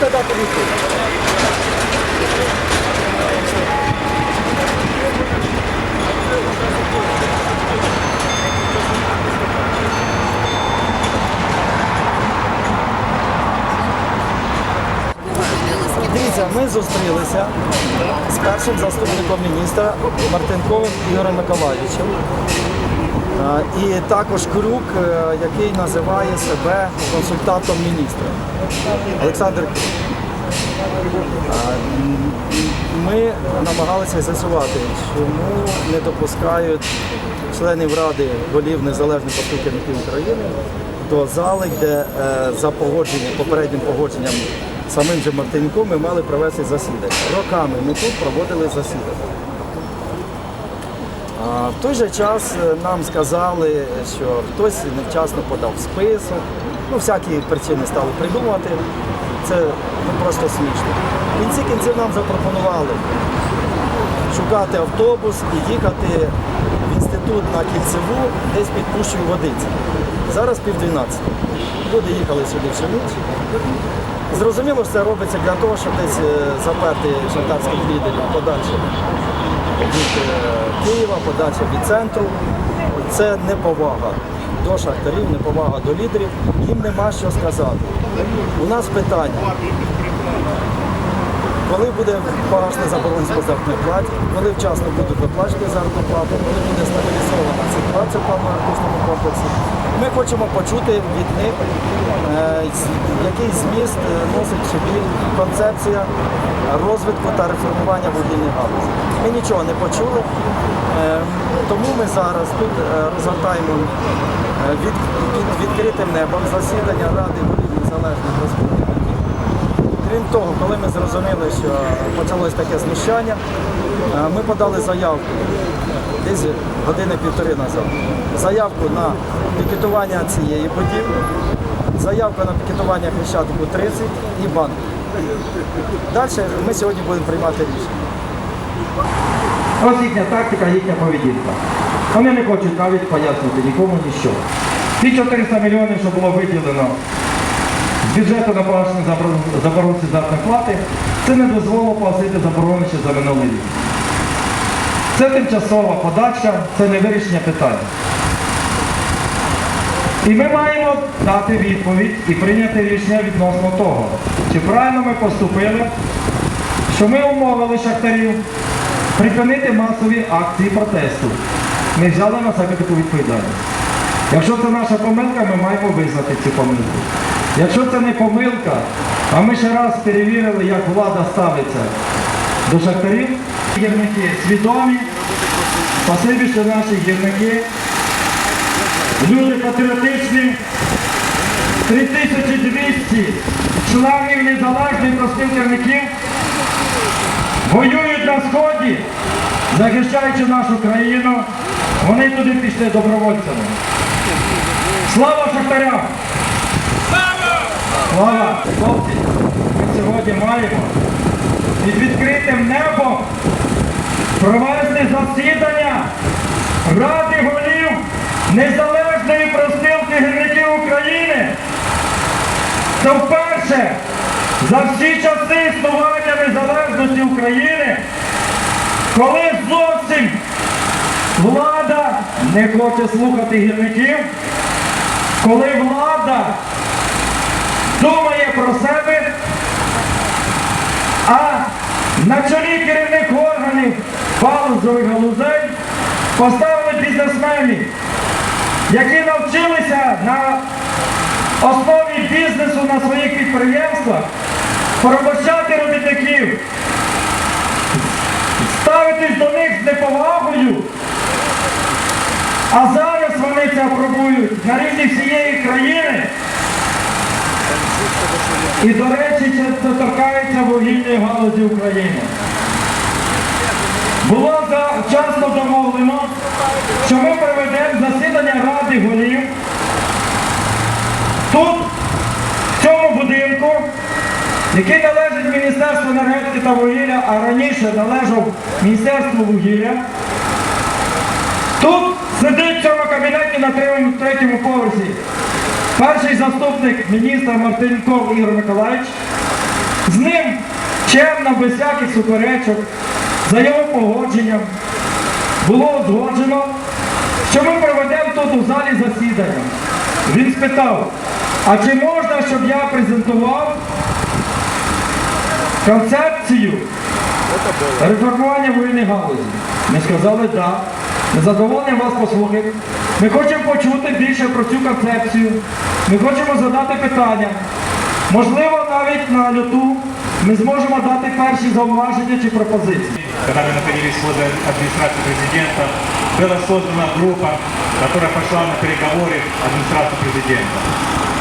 Можете дати відповідь? Дивіться, ми зустрілися з першим заступником міністра Мартинковим Ігорем Миколаївичем. І також Крюк, е, який називає себе консультантом міністра. Олександр Крюк. Ми намагалися з'ясувати, чому не допускають членів Ради голів незалежних поступників України до зали, де е, за погодженням, попереднім погодженням самим же Мартинюком ми мали провести засідання. Роками ми тут проводили засідання. В той же час е, нам сказали, що хтось невчасно подав список. Ну, всякі причини стали придумувати. Це ну, просто смішно. В кінці кінців нам запропонували шукати автобус і їхати в інститут на кільцеву, десь під пущою водиці. Зараз пів 12. Люди їхали сюди всю ніч. Зрозуміло, що це робиться для того, щоб десь е, заперти шахтарських лідерів подальше від е, Києва, подальше від центру. Це неповага до шахтарів, неповага до лідерів. Їм нема що сказати. У нас питання. Коли буде погашена заборгованість по заробітній платі, коли вчасно будуть виплачені заробітну плату, коли буде стабілізована ситуація в паливно-енергетичному комплексі, ми хочемо почути від них, е, який зміст е, носить собі концепція розвитку та реформування вугільної галузі. Ми нічого не почули, е, тому ми зараз тут е, розгортаємо від, під відкритим небом засідання Ради голів незалежних республік. Крім того, коли ми зрозуміли, що почалось таке знущання, ми подали заявку десь години-півтори назад. Заявку на пікетування цієї будівлі, заявку на пікетування Хрещатику 30 і банк. Далі ми сьогодні будемо приймати рішення. Ось їхня тактика, їхня поведінка. Вони не хочуть навіть пояснити нікому нічого. Ті 400 мільйонів, що було виділено з бюджету на погашення забор- заборонці заробітної плати, це не дозволило погасити заборонення за минулий рік. Це тимчасова подача, це не вирішення питання. І ми маємо дати відповідь і прийняти рішення відносно того, чи правильно ми поступили, що ми умовили шахтарів припинити масові акції протесту. Ми взяли на себе таку відповідальність. Якщо це наша помилка, ми маємо визнати цю помилку. Якщо це не помилка, а ми ще раз перевірили, як влада ставиться до шахтарів, гірники свідомі, спасибі, що наші гірники, люди патріотичні, 3200 членів незалежних простих воюють на сході, захищаючи нашу країну, вони туди пішли добровольцями. Слава шахтарям! Слава! Хлопці, ми сьогодні маємо під відкритим небом провести засідання Ради голів Незалежної профспілки гірників України. Це вперше за всі часи існування незалежності України, коли зовсім влада не хоче слухати гірників, коли влада думає про себе, а на чолі керівних органів галузових галузей поставили бізнесменів, які навчилися на основі бізнесу на своїх підприємствах порабощати робітників, ставитись до них з неповагою, а зараз вони це апробують на рівні всієї країни. І, до речі, це торкається вугільної галузі України. Було за- вчасно домовлено, що ми проведемо засідання Ради голів тут, в цьому будинку, який належить Міністерству енергетики та вугілля, а раніше належав Міністерству вугілля. Тут сидить в цьому кабінеті на третьому поверсі перший заступник міністра Мартинков Ігор Миколаївич, З ним чемно, без всяких суперечок, за його погодженням було узгоджено, що ми проведемо тут у залі засідання. Він спитав, а чи можна, щоб я презентував концепцію реформування воєнної галузі? Ми сказали так. Ми з задоволенням вас послухаємо. Ми хочемо почути більше про цю концепцію. Ми хочемо задати питання. Можливо, навіть на люту ми зможемо дати перші зауваження чи пропозиції. когда мы находились возле администрации президента, была создана группа, которая пошла на переговоры администрации президента.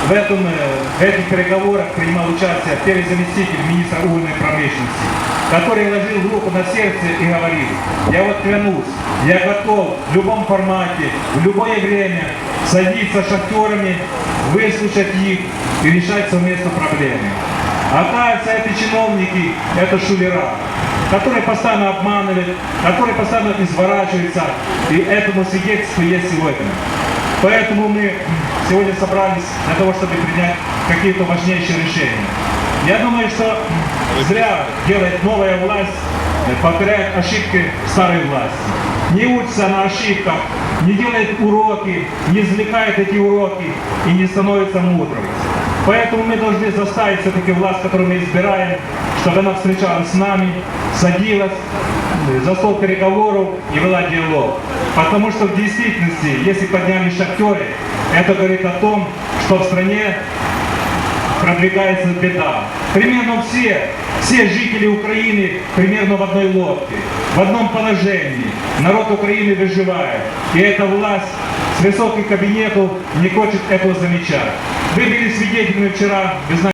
В, этом, э, в этих переговорах принимал участие первый заместитель министра угольной промышленности, который ложил руку на сердце и говорил, я вот клянусь, я готов в любом формате, в любое время садиться с шахтерами, выслушать их и решать совместно проблемы. Оказывается, эти чиновники, это шулера, которые постоянно обманывают, которые постоянно изворачиваются, и этому свидетельство есть сегодня. Поэтому мы сегодня собрались для того, чтобы принять какие-то важнейшие решения. Я думаю, что зря делает новая власть, э, повторяет ошибки старой власти. Не учится на ошибках, не делает уроки, не извлекает эти уроки и не становится мудрым. Поэтому мы должны заставить все-таки власть, которую мы избираем, чтобы она встречалась с нами, садилась э, за стол переговоров и вела диалог. Потому что в действительности, если поднялись шахтеры, это говорит о том, что в стране продвигается беда. Примерно все, все жители Украины примерно в одной лодке, в одном положении. Народ Украины выживает. И эта власть с высоких кабинетов не хочет этого замечать. Вы были свидетелями вчера, вы знаете,